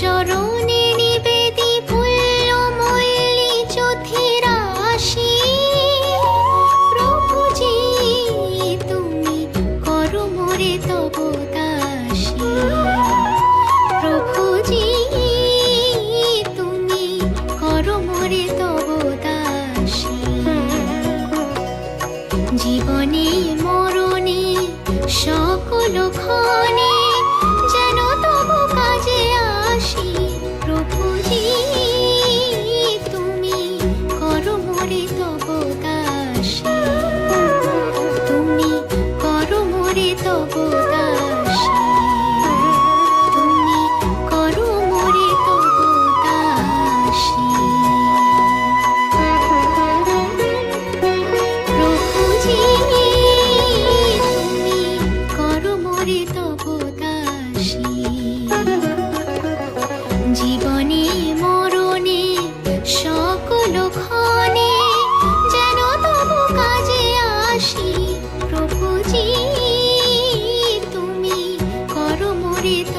চরণে নিবেদি ফুল্ল মল্লি চথিরাশি। প্রভুজি তুমি করো মোরে তব দাসী প্রভুজি তুমি করো মোরে তব দাসী জীবনে মরণে সকল ক্ষণে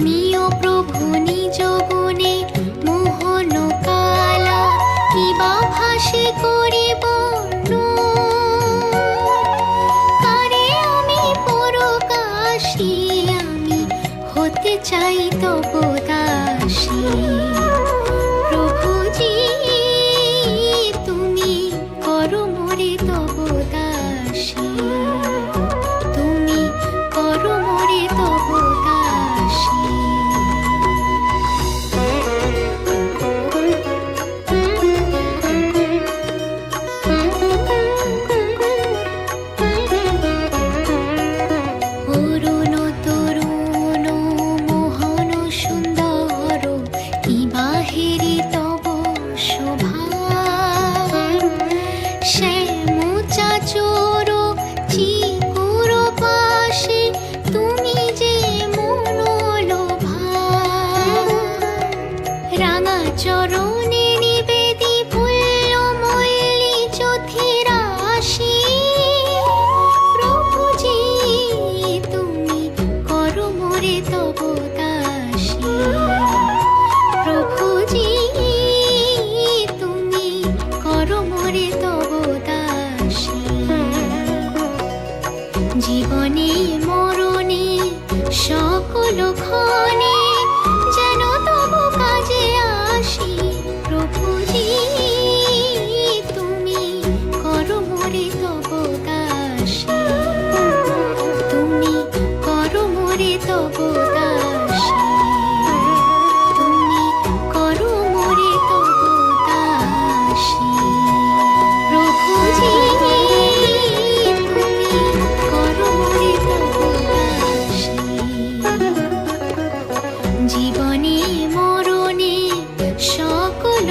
আত্মীয় প্রভু নিজ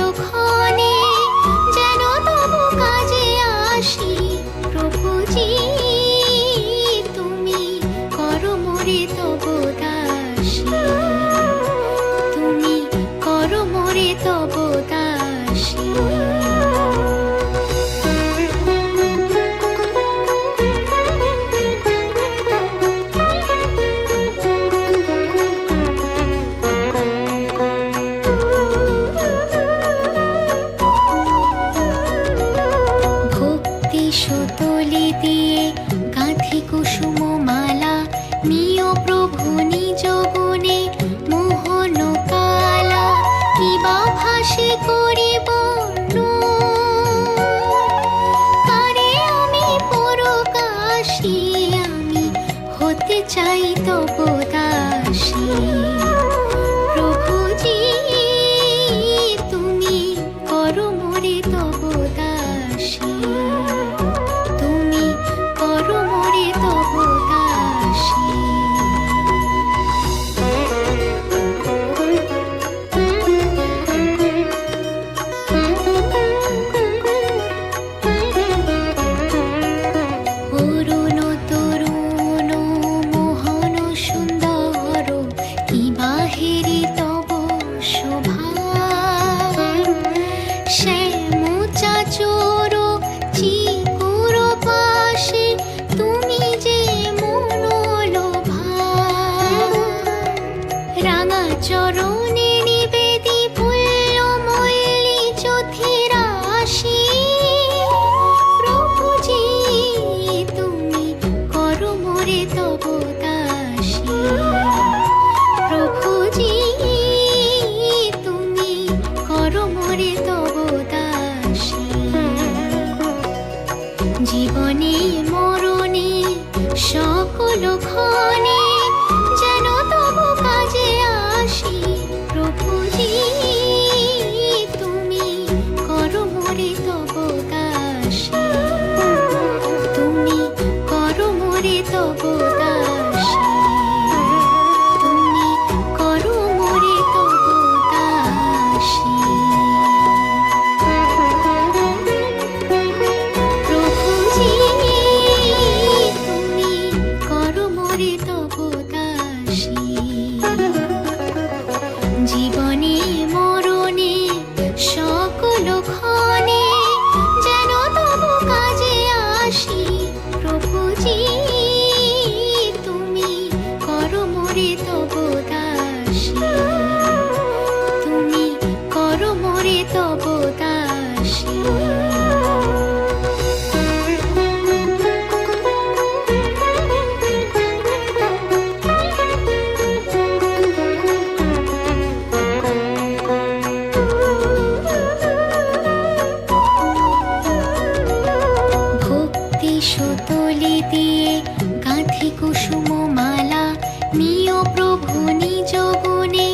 সকল চাই তব সকল ক্ষণে নিয় প্রভু নিজ গুণে